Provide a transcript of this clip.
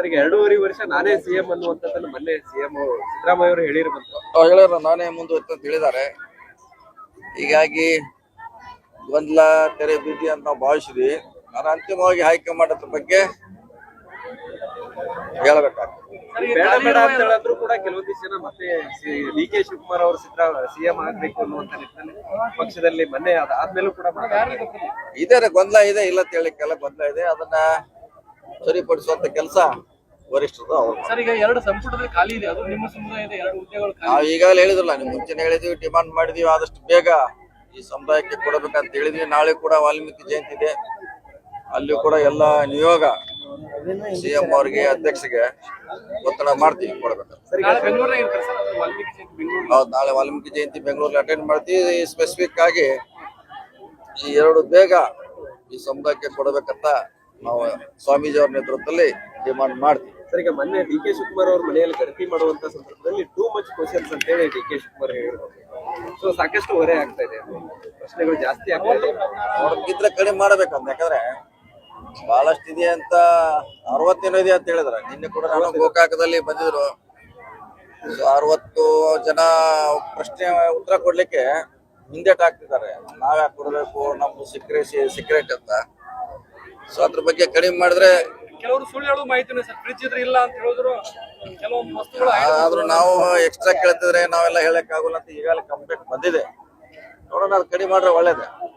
Sir ಈಗ ಎರಡೂವರೆ ವರ್ಷ ನಾನೇ ಸಿಎಂ ಅನ್ನುವಂಥದ್ದನ್ನು ಮೊನ್ನೆ ಸಿಎಂ ಸಿದ್ದರಾಮಯ್ಯ ಅವರು ಹೇಳಿರ್ಬಂತು ಹೇಳ್ಯಾರ ನಾನೇ ಮುಂದುವರಿತ ಅಂತ ಹೇಳಿದ್ದಾರೆ. ಹೀಗಾಗಿ ಗೊಂದಲ ತೆರೆ ಬೀದಿ ಅಂತ ನಾವು ಭಾವಿಸಿದ್ವಿ. ನಾನು ಅಂತಿಮವಾಗಿ ಆಯ್ಕೆ ಮಾಡೋದ್ರ ಬಗ್ಗೆ ಹೇಳಬೇಕಾಗ್ತದೆ. ಬೇಡ ಬೇಡ ಅಂತ ಹೇಳಿದ್ರು ಕೂಡ ಕೆಲವೊಂದಿಷ್ಟು ಜನ ಮತ್ತೆ ಡಿ ಕೆ ಶಿವಕುಮಾರ್ ಅವರು ಸಿದ್ದರಾಮ ಸಿಎಂ ಆಗ್ಬೇಕು ಅನ್ನುವಂತ ನಿಟ್ಟಿನಲ್ಲಿ ಪಕ್ಷದಲ್ಲಿ ಮೊನ್ನೆ ಅದಾದ್ಮೇಲೂ ಕೂಡ ಇದೇ ಇದೆ ಗೊಂದಲ ಇದೆ ಇಲ್ಲ ಅಂತ ಹೇಳಿಕ್ಕೆಲ್ಲ ಗೊಂದಲ ಇದೆ. ಅದನ್ನ ಸರಿಪಡಿಸುವಂತ ಕೆಲಸ ವರಿಷ್ಠರು ಅವರು. ಸರ್ ಈಗ ಎರಡು ಸಂಪುಟದಲ್ಲಿ ಖಾಲಿ ಇದೆ. ಅದು ನಿಮ್ಮ ಸಮುದಾಯದ ಎರಡು ಹುದ್ದೆಗಳು ಖಾಲಿ ನಾವು ಈಗಾಗಲೇ ಹೇಳಿದ್ರಲ್ಲ ನಿಮ್ ಮುಂಚೆನೆ ಹೇಳಿದ್ವಿ ಡಿಮಾಂಡ್ ಮಾಡಿದೀವಿ ಆದಷ್ಟು ಬೇಗ ಈ ಸಮುದಾಯಕ್ಕೆ ಕೊಡಬೇಕಂತ ಹೇಳಿದ್ವಿ. ನಾಳೆ ಕೂಡ ವಾಲ್ಮೀಕಿ ಜಯಂತಿ ಇದೆ. ಅಲ್ಲಿ ಕೂಡ ಎಲ್ಲ ನಿಯೋಗ ಸಿಎಂ ಅವರಿಗೆ ಅಧ್ಯಕ್ಷಗೆ ಒತ್ತಡ ಮಾಡ್ತೀವಿ ಕೊಡಬೇಕು. ನಾಳೆ ಬೆಂಗಳೂರಾಗ ಇರ್ತಾರೆ ಸರ್? ಅದು ವಾಲ್ಮೀಕಿ ಜಯಂತಿ ಬೆಂಗಳೂರು ಹೌದು ನಾಳೆ ವಾಲ್ಮೀಕಿ ಜಯಂತಿ ಬೆಂಗಳೂರಲ್ಲಿ ಅಟೆಂಡ್ ಮಾಡ್ತೀವಿ. ಸ್ಪೆಸಿಫಿಕ್ ಆಗಿ ಈ ಎರಡು ಬೇಗ ಈ ಸಮುದಾಯಕ್ಕೆ ಕೊಡಬೇಕಂತ ನಾವು ಸ್ವಾಮೀಜಿ ಅವ್ರ ನೇತೃತ್ವದಲ್ಲಿ ಡಿಮಾಂಡ್ ಮಾಡ್ತೀವಿ. ಸರ್ ಈಗ ಮೊನ್ನೆ ಡಿ ಕೆ ಶಿವಕುಮಾರ್ ಅವ್ರ ಮನೆಯಲ್ಲಿ ಗಣತಿ ಮಾಡುವಂತ ಸಂದರ್ಭದಲ್ಲಿ ಟೂ ಮಚ್ ಕ್ವಶನ್ಸ್ ಅಂತ ಹೇಳಿ ಡಿ ಕೆ ಶಿವಕುಮಾರ್ ಹೇಳಿದ್ರು. ಸೊ ಸಾಕಷ್ಟು ಹೊರೆ ಆಗ್ತಾ ಇದೆ. ಪ್ರಶ್ನೆಗಳು ಜಾಸ್ತಿ ಆಗ್ತಾ ಇದೆ. ಕಡಿಮೆ ಮಾಡ್ಬೇಕಂತ ಯಾಕಂದ್ರೆ ಬಹಳಷ್ಟು ಇದೆ ಅಂತ ಅರವತ್ತೇನೋ ಇದೆ ಅಂತ ಹೇಳಿದ್ರ. ನಿನ್ನೆ ಕೂಡ ನಾನು ಗೋಕಾಕದಲ್ಲಿ ಬಂದಿದ್ರು. ಅರವತ್ತು ಜನ ಪ್ರಶ್ನೆ ಉತ್ತರ ಕೊಡ್ಲಿಕ್ಕೆ ಹಿಂದೇಟ್ ಹಾಕ್ತಿದ್ದಾರೆ ನಾವ್ಯಾಕೆ ಕೊಡಬೇಕು ಕೊಡ್ಬೇಕು ನಮ್ದು ಸೀಕ್ರೆಸಿ ಸಿಕ್ರೆಟ್ ಅಂತ. ಸೊ ಅದ್ರ ಬಗ್ಗೆ ಕಡಿಮೆ ಮಾಡಿದ್ರೆ ಕೆಲವರು ಸುಳ್ಳು ಹೇಳೋ ಮಾಹಿತಿನೇ ಸರ್. ಫ್ರಿಜ್ ಇದ್ರೆ ಇಲ್ಲ ಅಂತ ಹೇಳಿದ್ರು. ಕೆಲವೊಂದು ವಸ್ತುಗಳು ಆದ್ರೂ ನಾವು ಎಕ್ಸ್ಟ್ರಾ ಕೇಳ್ತಿದ್ರೆ ನಾವೆಲ್ಲ ಹೇಳಕ್ ಆಗೋಲ್ಲ ಅಂತ ಈಗಾಗಲೇ ಕಂಪ್ಲೇಂಟ್ ಬಂದಿದೆ. ನೋಡೋಣ, ಅದು ಕಡಿಮೆ ಮಾಡ್ರೆ ಒಳ್ಳೇದೇ.